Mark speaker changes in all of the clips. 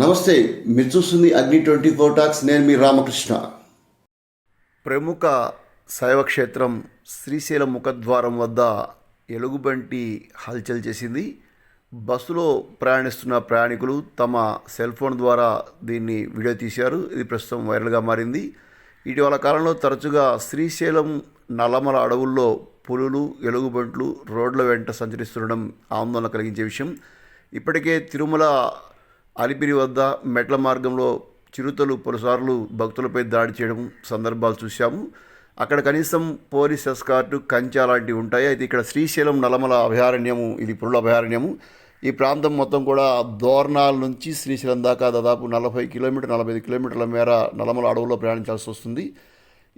Speaker 1: నమస్తే మీరు చూస్తుంది అగ్ని ట్వంటీ ఫోర్ టాక్స్ నేను మీ రామకృష్ణ
Speaker 2: ప్రముఖ శైవక్షేత్రం శ్రీశైలం ముఖద్వారం వద్ద ఎలుగుబంటి హల్చల్ చేసింది బస్సులో ప్రయాణిస్తున్న ప్రయాణికులు తమ సెల్ ఫోన్ ద్వారా దీన్ని వీడియో తీశారు ఇది ప్రస్తుతం వైరల్గా మారింది ఇటీవల కాలంలో తరచుగా శ్రీశైలం నల్లమల అడవుల్లో పులులు ఎలుగుబంట్లు రోడ్ల వెంట సంచరిస్తుండడం ఆందోళన కలిగించే విషయం ఇప్పటికే తిరుమల అలిపిరి వద్ద మెట్ల మార్గంలో చిరుతలు పలుసార్లు భక్తులపై దాడి చేయడం సందర్భాలు చూశాము అక్కడ కనీసం పోలీస్ ఎస్కార్టు కంచా లాంటివి ఉంటాయి అయితే ఇక్కడ శ్రీశైలం నలమల అభయారణ్యము ఇది పురుల అభయారణ్యము ఈ ప్రాంతం మొత్తం కూడా దోర్నాల నుంచి శ్రీశైలం దాకా దాదాపు నలభై కిలోమీటర్ నలభై ఐదు కిలోమీటర్ల మేర నలమల అడవుల్లో ప్రయాణించాల్సి వస్తుంది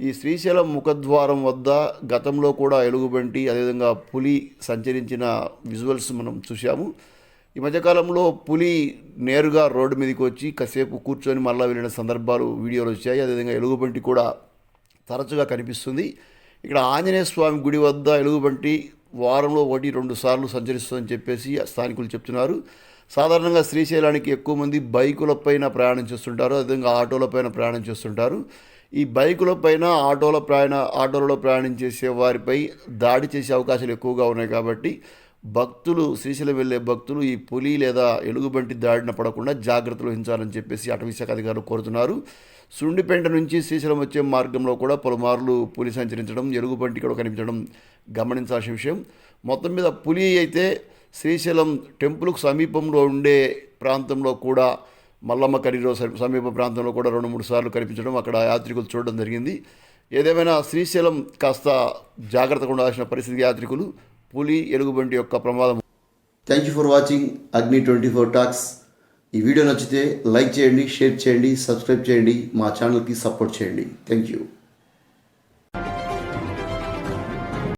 Speaker 2: ఈ శ్రీశైలం ముఖద్వారం వద్ద గతంలో కూడా ఎలుగుబంటి అదేవిధంగా పులి సంచరించిన విజువల్స్ మనం చూశాము ఈ మధ్యకాలంలో పులి నేరుగా రోడ్డు మీదకి వచ్చి కాసేపు కూర్చొని మళ్ళీ వెళ్ళిన సందర్భాలు వీడియోలు వచ్చాయి అదేవిధంగా ఎలుగుబంటి కూడా తరచుగా కనిపిస్తుంది ఇక్కడ ఆంజనేయ స్వామి గుడి వద్ద ఎలుగుబంటి వారంలో ఒకటి రెండు సార్లు సంచరిస్తుందని చెప్పేసి స్థానికులు చెప్తున్నారు సాధారణంగా శ్రీశైలానికి ఎక్కువ మంది బైకులపైన ప్రయాణం చేస్తుంటారు అదేవిధంగా ఆటోలపైన ప్రయాణం చేస్తుంటారు ఈ బైకులపైన ఆటోల ప్రయాణ ఆటోలలో ప్రయాణం చేసే వారిపై దాడి చేసే అవకాశాలు ఎక్కువగా ఉన్నాయి కాబట్టి భక్తులు శ్రీశైలం వెళ్ళే భక్తులు ఈ పులి లేదా ఎలుగుబంటి దాడిన పడకుండా జాగ్రత్తలు వహించాలని చెప్పేసి అటవీశాఖ అధికారులు కోరుతున్నారు సుండిపేంట నుంచి శ్రీశైలం వచ్చే మార్గంలో కూడా పలుమార్లు పులి సంచరించడం ఎలుగుబంటి కూడా కనిపించడం గమనించాల్సిన విషయం మొత్తం మీద పులి అయితే శ్రీశైలం టెంపుల్కు సమీపంలో ఉండే ప్రాంతంలో కూడా మల్లమ్మ కరీరో సమీప ప్రాంతంలో కూడా రెండు మూడు సార్లు కనిపించడం అక్కడ యాత్రికులు చూడడం జరిగింది ఏదేమైనా శ్రీశైలం కాస్త జాగ్రత్తగా ఉండాల్సిన పరిస్థితి యాత్రికులు పులి ఎలుగుబంటి యొక్క ప్రమాదం
Speaker 1: thank you for watching Agni twenty four talks ఈ వీడియో నచ్చితే లైక్ చేయండి షేర్ చేయండి సబ్స్క్రైబ్ చేయండి మా ఛానల్కి సపోర్ట్ చేయండి థ్యాంక్ యూ